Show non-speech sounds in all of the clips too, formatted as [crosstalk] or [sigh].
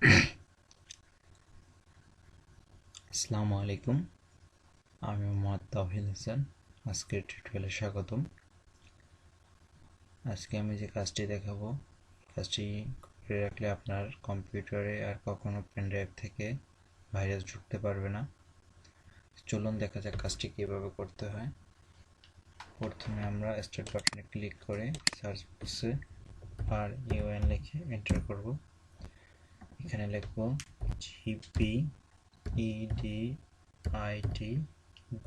[coughs] আসসালামু আলাইকুম। আমি মোহাম্মদ তাহিদ হাসান। আজকের টিউটোরিয়ালে স্বাগতম। আজকে আমি যে কাজটি দেখাবো, কাজটি করে রাখলে আপনার কম্পিউটারে আর কখনো পেনড্রাইভ থেকে ভাইরাস ঢুকতে পারবে না। চলুন দেখা যাক কাজটি কীভাবে করতে হয়। প্রথমে আমরা স্টার্ট বাটনে ক্লিক করে সার্চ বক্সে আর ইউএন লিখে এন্টার করব। এখানে লিখব GP ED IT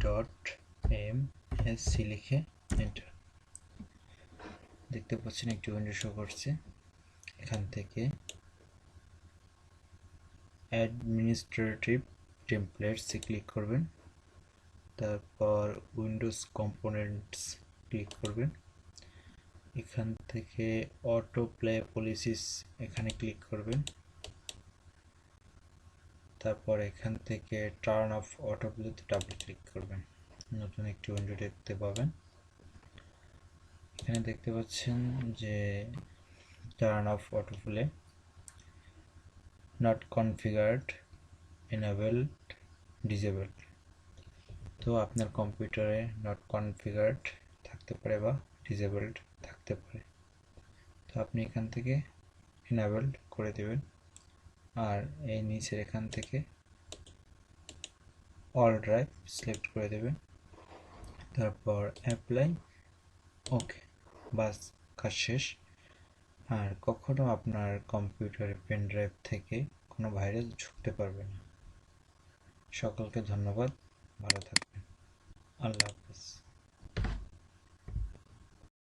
dot M S C লিখে এন্টার দেখতে পাচ্ছেন একটি উইন্ডো শো করছে। এখান থেকে অ্যাডমিনিস্ট্রেটিভ টেমপ্লেটসে ক্লিক করবেন। তারপর উইন্ডোজ কম্পোনেন্টস ক্লিক করবেন। এখান থেকে অটো প্লে পলিসিস এখানে ক্লিক করবেন। তারপর এখান থেকে টার্ন অফ অটো প্লেতে ডাবল ক্লিক করবেন। নতুন একটি উইন্ডো দেখতে পাবেন। এখানে দেখতে পাচ্ছেন যে turn off auto play not configured enabled disabled তো আপনার কম্পিউটারে নট কনফিগার্ড থাকতে পারে বা ডিজেবলড থাকতে পারে। তো আপনি এখান থেকে এনাবেলড করে দেবেন। আর এই নিচের এখান থেকে অল ড্রাইভ সিলেক্ট করে দেবেন। তারপর অ্যাপ্লাই ওকে বাস, কাজ শেষ। আর কখনো আপনার কম্পিউটারে পেন ড্রাইভ থেকে কোনো ভাইরাস ঢুকতে পারবে না। সকলকে ধন্যবাদ, ভালো থাকবেন। আল্লাহ হাফিজ।